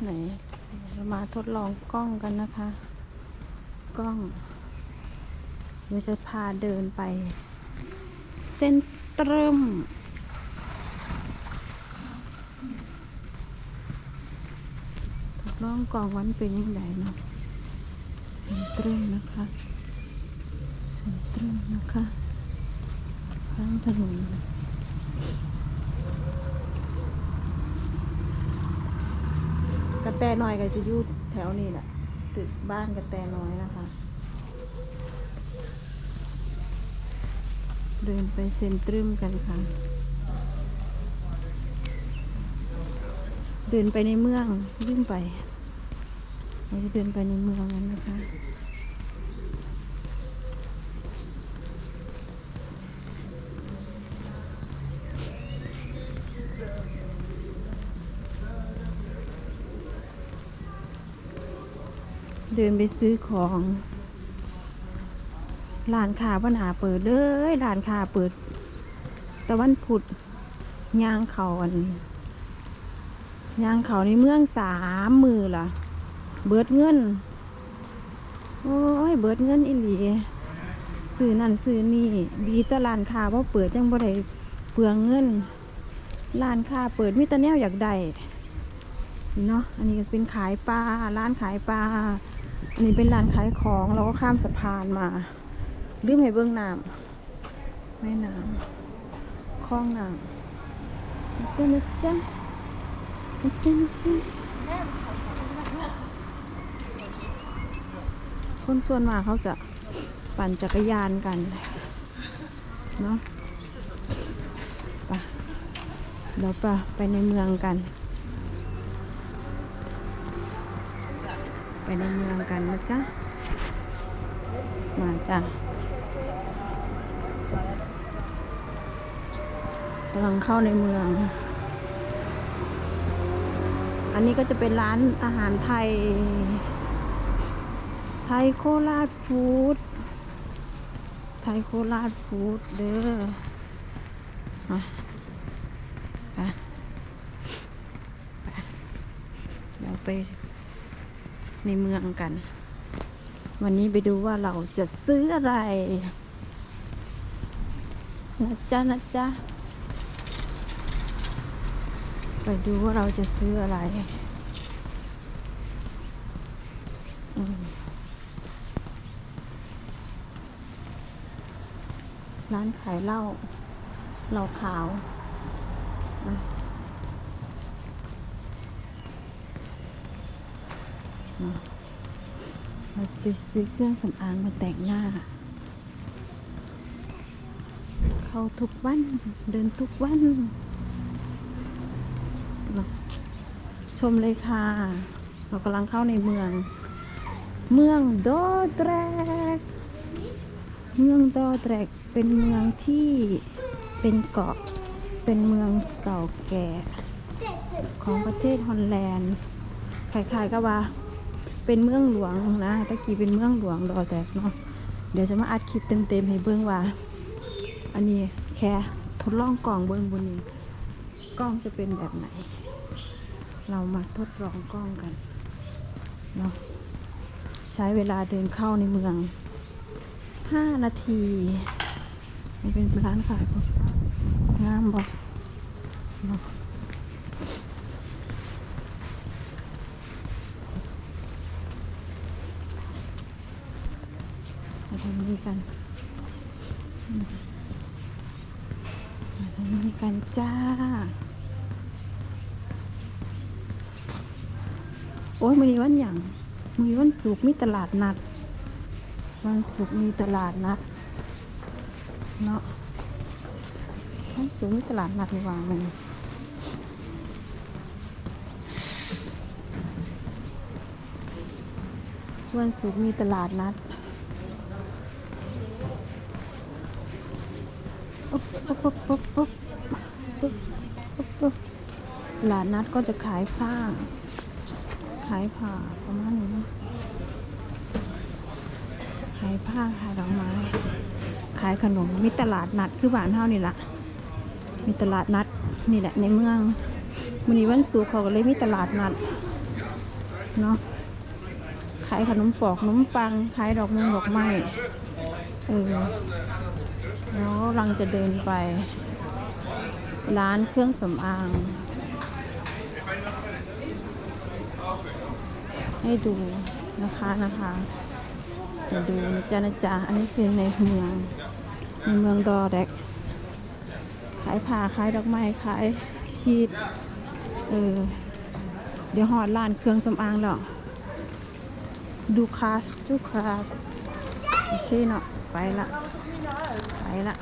ไหนเรามาทดลองกล้องกันนะคะ กล้องเราจะพาเดินไป เส้นตรึมทดลองกล้องวันเป็นยังไงเนาะเส้นตรึมนะคะเส้นตรึมนะคะ ข้างถนนกระ แตน้อยก็จะอยู่แถวนี้แหละตึกบ้านกระแตน้อยนะคะ เดินไปเซ็นตรึมกันค่ะ เดินไปในเมืองยิ่งไปเราจะเดินไปในเมืองกันนะคะ เดินไปซื้อของร้านค้าวันอาเปิดเลยร้านค้าเปิด แต่วันพุธย่างเขาอันย่างเขาในเมืองสามมือล่ะ เบิดเงิน โอ้ยเบิดเงินอีหลีซื้อนั่นซื้อนี่ ดีต่ร้านค้าว่าเปิดจังบ่ได้เปลืองเงินร้านค้าเปิดมิตรแนวอยากได้เนาะอันนี้ก็เป็นขายปลาร้านขายปลา อันนี้เป็นร้านขายของเราก็ข้ามสะพานมาลืมให้เบื้องน้ำแม่น้ำคลองน้ำนะจ๊ะนะจ๊ะนะจ๊ะนะจ๊ะคนส่วนมากเขาจะปั่นจักรยานกันเนาะไปเดี๋ยวไปไปในเมืองกัน ในเมืองกันนะจ๊ะ มาจ้ะกำลังเข้าในเมือง อันนี้ก็จะเป็นร้านอาหารไทย ไทยโคราชฟู้ด ไทยโคราชฟู้ดเด้อมาไปเดี๋ยวไป ในเมืองกัน วันนี้ไปดูว่าเราจะซื้ออะไรนะจ๊ะนะจ๊ะไปดูว่าเราจะซื้ออะไรร้านขายเหล้าเหล้าขาวอะ อะเราไปซื้อเครื่องสำอางมาแต่งหน้า เข้าทุกวัน เดินทุกวันชมเลยค่ะ เรากำลังเข้าในเมือง เมืองโดแดรก เมืองโดแดรกเป็นเมืองที่เป็นเกาะ เป็นเมืองเก่าแก่ของประเทศฮอลแลนด์คล้ายๆกับว่า เป็นเมืองหลวงนะตะกี้เป็นเมืองหลวงดอแตกเนาะเดี๋ยวจะมาอัดคลิปเต็มๆให้เบิ้งว่า อันนี้แค่ทดลองกล่องเบิ้งบนนี้กล้องจะเป็นแบบไหน เรามาทดลองกล้องกันเนาะใช้เวลาเดินเข้าในเมือง 5 นาทีนี่เป็นร้านขายงามบอกเนาะ มาทำนี้กัน มาทำนี้กันจ้า โอ้ยมันนี้วันอย่างมันนี้วันศุกร์มีตลาดนัด วันศุกร์มีตลาดนัด เนาะวันศุกร์มีตลาดนัดนี่หว่ามันวันศุกร์มีตลาดนัด หลานนัดก็จะขายผ้า ขายผ้าประมาณนี้นะขายผ้าขายดอกไม้ ขายขนมมีตลาดนัดคือหวานเท่านี่แหละมีตลาดนัดนี่แหละในเมืองวันนี้วันศุกร์เขาก็เลยมีตลาดนัดเนาะขายขนมปอกขนมปังขายดอกมงดอกไม้ เออแล้วกำลังจะเดินไป ร้านเครื่องสำอาง ให้ดูนะคะนะคะเดี๋ยวดูนะจ๊ะนะจ๊ะอันนี้คือในเมือง ในเมืองดอแดกขายผ้าขายดอกไม้ขายชีดเออเดี๋ยวหอดร้านเครื่องสำอางแล้วดูคลาสดูคลาสโอเคเนาะ ไปละ ไปละ